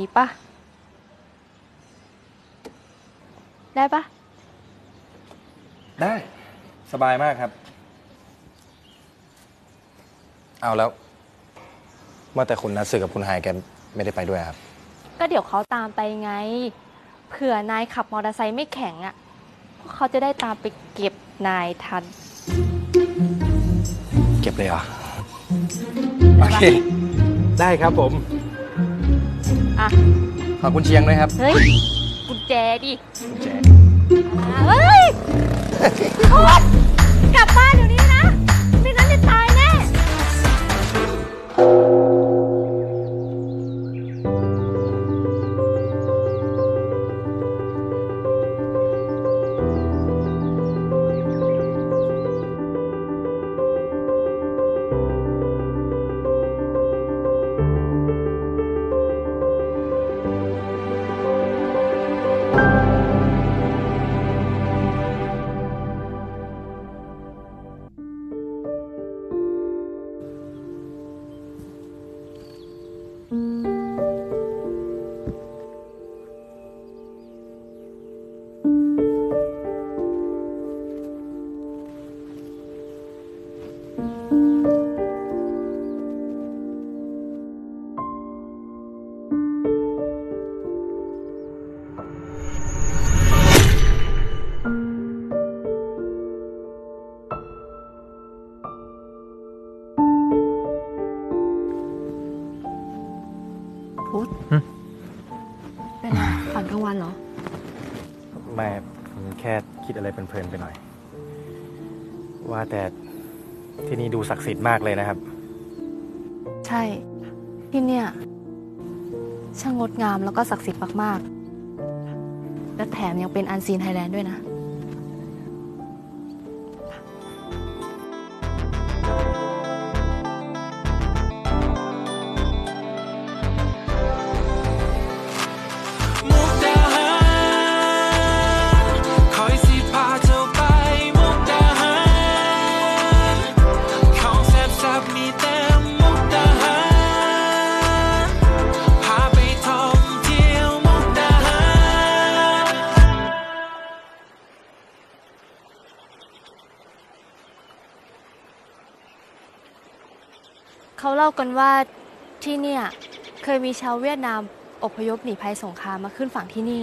นี้ปะได้ปะได้สบายมากครับ เอาแล้วว่าแต่คุณนัทสึกกับคุณไฮายแกไม่ได้ไปด้วยครับ ก็เดี๋ยวเขาตามไปไง เผื่อนายขับมอเตอร์ไซค์ไม่แข็งอะ่ะพวกเขาจะได้ตามไปเก็บนายทัน เก็บเลยเหรอได้โอปะเค ได้ครับผม อะ ขอบคุณเชียงด้วยครับเฮ้ย กุญแจดิคุณแจเฮ้ยโคตรกลับบ้านเดี๋ยวนี้ 嗯。 พุธเป็นไรฝันกลางวันเหรอ ไม่ผมแค่คิดอะไรเพลินๆไปหน่อย ว่าแต่ที่นี่ดูศักดิ์สิทธิ์มากเลยนะครับ ใช่ ที่เนี่ย ช่างงดงามแล้วก็ศักดิ์สิทธิ์มาก ๆ และแถมยังเป็นอันซีนไทยแลนด์ด้วยนะ เขาเล่ากันว่าที่เนี่ยเคยมีชาวเวียดนามอพยพหนีภัยสงครามมาขึ้นฝั่งที่นี่